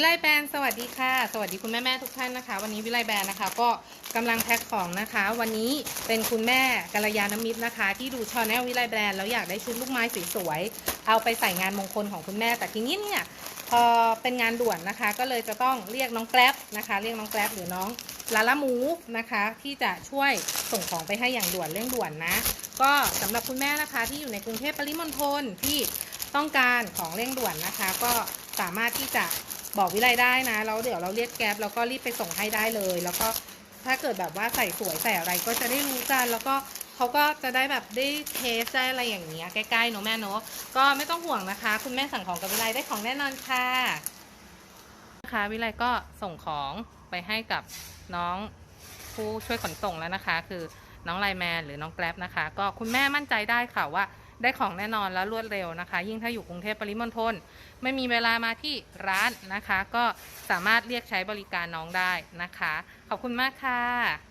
วิไลแบรนด์สวัสดีค่ะ สวัสดีคุณแม่แม่ๆทุกท่านนะคะ วันนี้วิไลแบรนด์นะคะ ก็กำลังแพ็คของนะคะ วันนี้เป็นคุณแม่กัลยาณมิตรนะคะ ที่ดูชอแนลวิไลแบรนด์แล้วอยากได้ชุดลูกไม้สวยๆเอาไปใส่งานมงคลของคุณแม่ แต่ทีนี้เนี่ยพอเป็นงานด่วนนะคะ ก็เลยจะต้องเรียกน้องแกร็บนะคะ เรียกน้องแกร็บหรือน้องลาลามูนะคะ ที่จะช่วยส่งของไปให้อย่างด่วนเร่งด่วนนะ ก็สำหรับคุณแม่นะคะ ที่อยู่ในกรุงเทพปริมณฑลที่ต้องการของเร่งด่วนนะคะ ก็สามารถที่จะ บอกวิไลได้นะแล้วเดี๋ยวเราเรียกแก๊ปแล้วก็รีบไปส่งให้ได้เลย แล้วก็ถ้าเกิดแบบว่าใส่สวยใส่อะไรก็จะได้รู้กันแล้วก็เขาก็จะได้แบบได้เทสได้อะไรอย่างเงี้ยใกล้ๆเนอะแม่เนอะก็ไม่ต้องห่วงนะคะ คุณแม่สั่งของกับวิไลได้ของแน่นอนค่ะนะคะวิไลก็ส่งของไปให้กับน้องผู้ช่วยขนส่งแล้วนะคะ คือน้องไลแมนหรือน้องแกร็บนะคะ ก็คุณแม่มั่นใจได้ค่ะว่า ได้ของแน่นอนแล้วรวดเร็วนะคะ ยิ่งถ้าอยู่กรุงเทพปริมณฑลไม่มีเวลามาที่ร้านนะคะ ก็สามารถเรียกใช้บริการน้องได้นะคะ ขอบคุณมากค่ะ